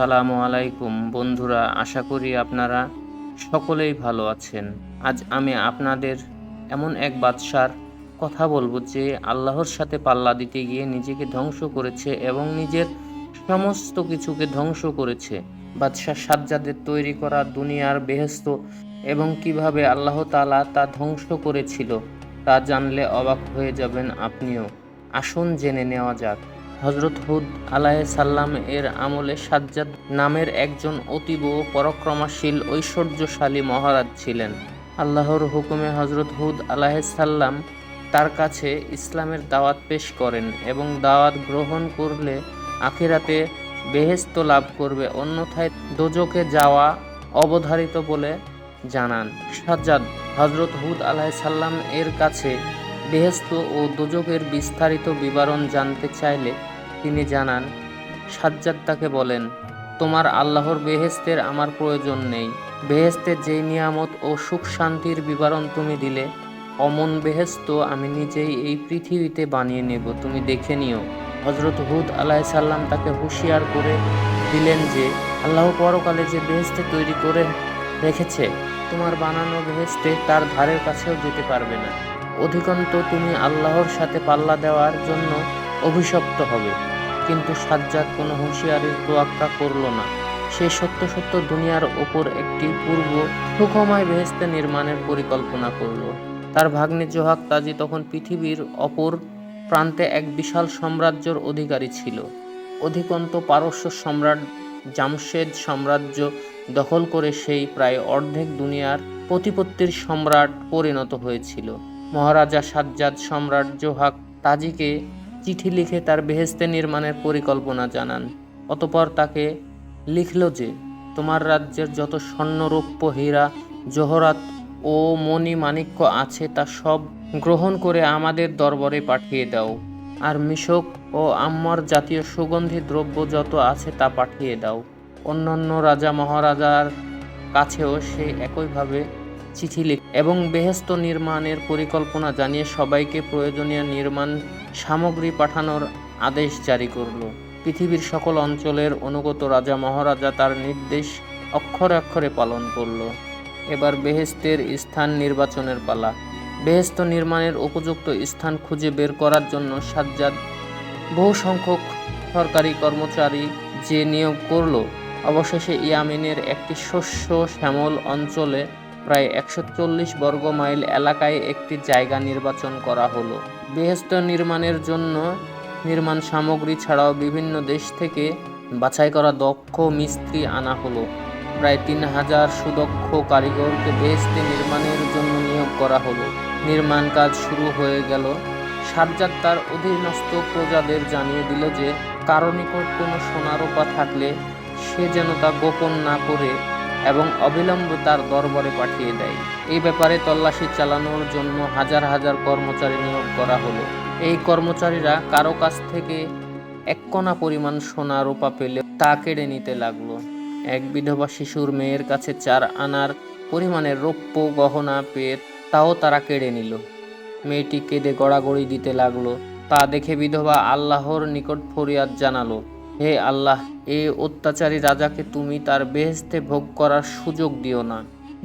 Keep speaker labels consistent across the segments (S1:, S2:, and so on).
S1: আসসালামু আলাইকুম। বন্ধুরা, আশা করি আপনারা সকলেই ভালো আছেন। আজ আমি আপনাদের এমন এক বাদশার কথা বলব যে আল্লাহর সাথে পাল্লা দিতে গিয়ে নিজেকে ধ্বংস করেছে এবং নিজের সমস্ত কিছুকে ধ্বংস করেছে। বাদশাহ সাজ্জাদের তৈরি করা দুনিয়ার বেহেস্ত এবং কীভাবে আল্লাহ তালা তা ধ্বংস করেছিল তা জানলে অবাক হয়ে যাবেন আপনিও। আসুন জেনে নেওয়া যাক। হজরত হুদ সাল্লাম এর আমলে সাজ্জাদ নামের একজন অতীব পরাক্রমাশীল ঐশ্বর্যশালী মহারাজ ছিলেন। আল্লাহর হুকুমে হজরত হুদ সাল্লাম তার কাছে ইসলামের দাওয়াত পেশ করেন এবং দাওয়াত গ্রহণ করলে আখিরাতে বেহেস্ত লাভ করবে, অন্যথায় দোজকে যাওয়া অবধারিত বলে জানান। সাজ্জাদ হজরত হুদ সাল্লাম এর কাছে বেহেস্ত ও দোজকের বিস্তারিত বিবরণ জানতে চাইলে তিনি জানান, সাজ্জাদ তাকে বলেন, তোমার আল্লাহর বেহেস্তের আমার প্রয়োজন নেই। বেহেস্তের যেই নিয়ামত ও সুখ শান্তির বিবরণ তুমি দিলে, অমন বেহেস্ত আমি নিজেই এই পৃথিবীতে বানিয়ে নেব। তুমি দেখে নিও। হজরত হুদ আলাহ সাল্লাম তাকে হুঁশিয়ার করে দিলেন যে, আল্লাহ পরকালে যে বেহেস্তে তৈরি করে রেখেছে, তোমার বানানো বেহেস্তে তার ধারের কাছেও যেতে পারবে না। অধিকন্ত তুমি আল্লাহর সাথে পাল্লা দেওয়ার জন্য অভিশপ্ত হবে। কিন্তু সাজ্জাদ কোনো হুঁশিয়ারির তোয়াক্কা করল না। সে সত্য সত্য দুনিয়ার ওপর একটি পূর্ব সুখময় বেহেস্তে নির্মাণের পরিকল্পনা করল। তার ভাগ্নে জোহাক তাজি তখন পৃথিবীর অপর প্রান্তে এক বিশাল সাম্রাজ্যর অধিকারী ছিল। অধিকন্ত পারস্য সম্রাট জামশেদ সাম্রাজ্য দখল করে সেই প্রায় অর্ধেক দুনিয়ার প্রতিপত্তির সম্রাট পরিণত হয়েছিল। মহারাজা সাজ্জাদ সম্রাট জোহাক তাজিকে চিঠি লিখে তার বেহেস্তে নির্মাণের পরিকল্পনা জানান। অতপর তাকে লিখল যে, তোমার রাজ্যের যত স্বর্ণরৌপ্য হীরা, জহরাত ও মণি মাণিক্য আছে, তা সব গ্রহণ করে আমাদের দরবারে পাঠিয়ে দাও। আর মিশক ও আম্মর জাতীয় সুগন্ধি দ্রব্য যত আছে, তা পাঠিয়ে দাও। অন্যান্য রাজা মহারাজার কাছেও সে একইভাবে চিঠি লিখ এবং বেহেস্ত নির্মাণের পরিকল্পনা জানিয়ে সবাইকে প্রয়োজনীয় নির্মাণ সামগ্রী পাঠানোর আদেশ জারি করল। পৃথিবীর সকল অঞ্চলের অনুগত রাজা মহারাজা তার নির্দেশ অক্ষরে অক্ষরে পালন করল। এবার বেহেস্তের স্থান নির্বাচনের পালা। বেহেস্ত নির্মাণের উপযুক্ত স্থান খুঁজে বের করার জন্য সাজ্জাদ বহু সংখ্যক সরকারি কর্মচারী যে নিয়োগ করল, অবশেষে ইয়ামিনের একটি শস্য শ্যামল অঞ্চলে প্রায় একশো চল্লিশ বর্গ মাইল এলাকায় একটি জায়গা নির্বাচন করা হলো। বেহেস্ত নির্মাণের জন্য নির্মাণ সামগ্রী ছাড়াও বিভিন্ন দেশ থেকে বাছাই করা দক্ষ মিস্ত্রি আনা হলো। প্রায় তিন হাজার সুদক্ষ কারিগরকে বেহেস্তে নির্মাণের জন্য নিয়োগ করা হলো। নির্মাণ কাজ শুরু হয়ে গেল। সাজ্জাদ তার অধীনস্থ প্রজাদের জানিয়ে দিল যে, কারও নিকট কোনো সোনারোপা থাকলে সে যেন তা গোপন না করে এবং অবিলম্বে তার দরবারে পাঠিয়ে দেয়। এই ব্যাপারে তল্লাশি চালানোর জন্য হাজার হাজার কর্মচারী নিয়োগ করা হলো। এই কর্মচারীরা কারও কাছ থেকে এক কণা পরিমাণ সোনা রূপা পেলে তা কেড়ে নিতে লাগল। এক বিধবা শিশুর মেয়ের কাছে চার আনার পরিমাণের রৌপ্য গহনা পেয়ে তাও তারা কেড়ে নিল। মেয়েটি কেঁদে গড়াগড়ি দিতে লাগল। তা দেখে বিধবা আল্লাহর নিকট ফরিয়াদ জানালো। হে আল্লাহ, এ অত্যাচারী রাজাকে তুমি তার বেহেস্তে ভোগ করার সুযোগ দিও না।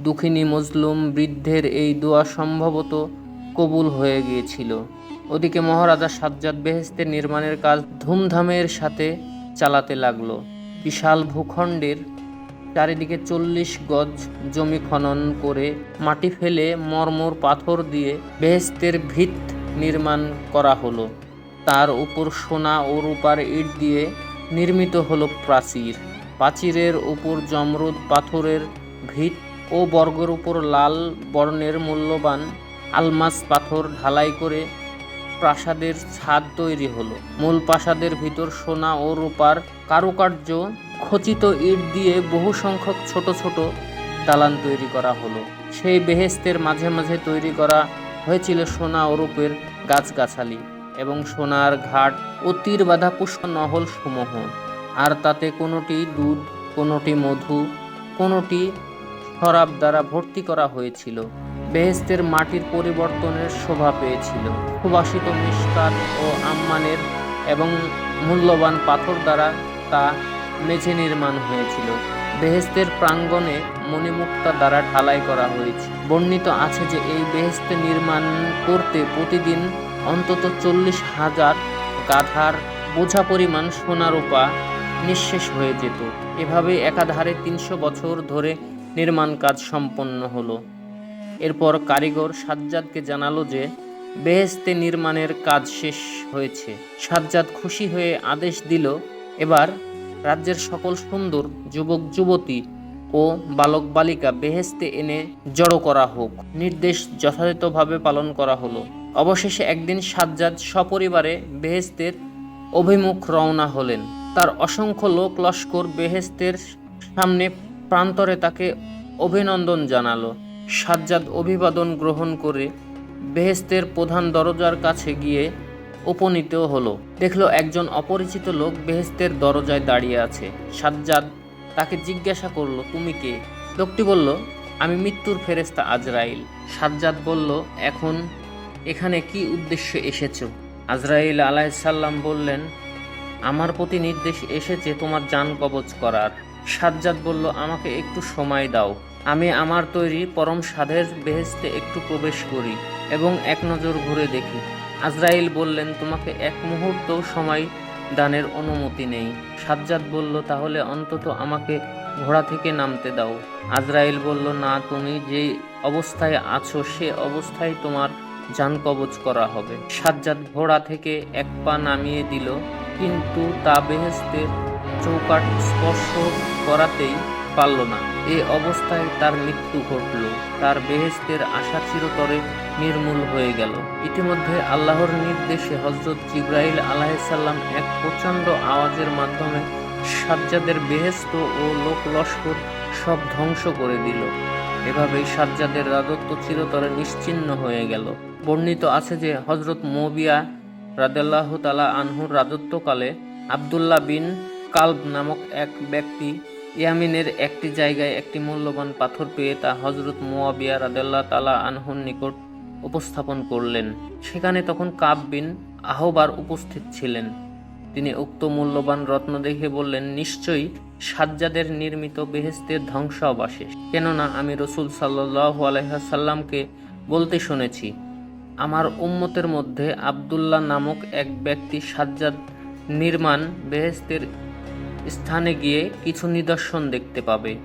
S1: দুঃখিনী মজলুম বৃদ্ধের এই দোয়া সম্ভবত কবুল হয়ে গিয়েছিল। ওদিকে মহারাজা সাজ্জাদ বেহেস্তে নির্মাণের কাজ ধুমধামের সাথে চালাতে লাগল। বিশাল ভূখণ্ডের চারিদিকে চল্লিশ গজ জমি খনন করে মাটি ফেলে মর্মর পাথর দিয়ে বেহেস্তের ভিত নির্মাণ করা হলো। তার উপর সোনা ও রূপার ইট দিয়ে নির্মিত হলো প্রাচীর। প্রাচীরের উপর জমরুদ পাথরের ভিত ও বর্গের উপর লাল বর্ণের মূল্যবান আলমাস পাথর ঢালাই করে প্রাসাদের ছাদ তৈরি হলো। মূল প্রাসাদের ভিতর সোনা ও রূপার কারুকার্য খচিত ইট দিয়ে বহু সংখ্যক ছোট ছোট দালান তৈরি করা হলো। সেই বেহেস্তের মাঝে মাঝে তৈরি করা হয়েছিল সোনা ও রূপের গাছগাছালি। এবং সোনার ঘাট ও তীর বাঁধা পুষ্প নহল সমূহ আর তাতে কোনোটি দুধ, কোনোটি মধু, কোনোটি শরাব দ্বারা ভর্তি করা হয়েছিল। বেহেস্তের মাটির পরিবর্তনের শোভা পেয়েছিল। সুবাসিত মিসকাত ও আম্মানের এবং মূল্যবান পাথর দ্বারা তা মেঝে নির্মাণ হয়েছিল। বেহেস্তের প্রাঙ্গণে মণিমুক্তা দ্বারা ঢালাই করা হয়েছে। বর্ণিত আছে যে এই বেহেস্তে নির্মাণ করতে প্রতিদিন অন্তত চল্লিশ হাজার গাধার বোঝা পরিমাণ সোনারূপা নিঃশেষ হয়ে যেত। এভাবে একাধারে তিনশো বছর ধরে নির্মাণ কাজ সম্পন্ন হলো। এরপর কারিগর সাজ্জাদকে জানালো যে বেহেস্তে নির্মাণের কাজ শেষ হয়েছে। সাজ্জাদ খুশি হয়ে আদেশ দিল, এবার রাজ্যের সকল সুন্দর যুবক, যুবতী ও বালক, বালিকা বেহেস্তে এনে জড়ো করা হোক। নির্দেশ যথাযথভাবে পালন করা হলো। অবশেষে একদিন সাজ্জাদ সপরিবারে বেহেস্তের অভিমুখ রওনা হলেন। তার অসংখ্য লোক লস্কর বেহেস্তের সামনে প্রান্তরে তাকে অভিনন্দন জানালো। সাজ্জাদ অভিবাদন গ্রহণ করে বেহেস্তের প্রধান দরজার কাছে গিয়ে উপনীত হলো। দেখল একজন অপরিচিত লোক বেহেস্তের দরজায় দাঁড়িয়ে আছে। সাজ্জাদ তাকে জিজ্ঞাসা করল, তুমি কে? লোকটি বলল, আমি মৃত্যুর ফেরেস্তা আজরাইল। সাজ্জাদ বলল, এখন এখানে কি উদ্দেশ্যে এসেছ? আজরাইল আলাইসাল্লাম বললেন, আমার প্রতি নির্দেশ এসেছে তোমার যান কবচ করার। সাজ্জাদ বলল, আমাকে একটু সময় দাও। আমি আমার তৈরি পরম সাধের বেহেস্তে একটু প্রবেশ করি এবং এক নজর ঘুরে দেখি। আজরাইল বললেন, তোমাকে এক মুহূর্ত সময় দানের অনুমতি নেই। সাজ্জাদ বলল, তাহলে অন্তত আমাকে ঘোড়া থেকে নামতে দাও। আজরাইল বলল, না, তুমি যে অবস্থায় আছো সে অবস্থায় তোমার যান কবচ করা হবে। সাজ্জাদ ঘোড়া থেকে এক পা নামিয়ে দিল, কিন্তু তা বেহেস্তের চৌকাট স্পর্শ করাতেই পারল না। এ অবস্থায় তার মৃত্যু ঘটল। তার বেহেস্তের আশা চিরতরে নির্মূল হয়ে গেল। ইতিমধ্যে আল্লাহর নির্দেশে হজরত জিব্রাইল আলাহিসাল্লাম এক প্রচণ্ড আওয়াজের মাধ্যমে সাজ্জাদের বেহেস্ত ও লোক লস্কর সব ধ্বংস করে দিল। এভাবেই সাজ্জাদের রাজত্ব চিরতরে নিশ্চিহ্ন হয়ে গেল। বর্ণিত আছে যে হজরত মোবিয়া রাদেল্লাহ তালা আনহুর রাজত্বকালে আবদুল্লাহ বিন কালব নামক এক ব্যক্তি ইয়ামিনের একটি জায়গায় একটি মূল্যবান পাথর পেয়ে তা হজরত মোয়াবিয়া রাদেল্লাহ তালা আনহুর নিকট উপস্থাপন করলেন। সেখানে তখন কাব বিন আহবার উপস্থিত ছিলেন। তিনি উক্ত মূল্যবান রত্ন দেখে বললেন, নিশ্চয়ই সাজ্জাদের নির্মিত বেহেস্তের ধ্বংসাবশেষ। কেননা আমি রসুল সাল্লাহ আলহাসাল্লামকে বলতে শুনেছি আমার উম্মতের মধ্যে আবদুল্লাহ নামক এক ব্যক্তি সাজ্জাদ নির্মাণ বেহেস্তের স্থানে গিয়ে কিছু নিদর্শন দেখতে পাবে।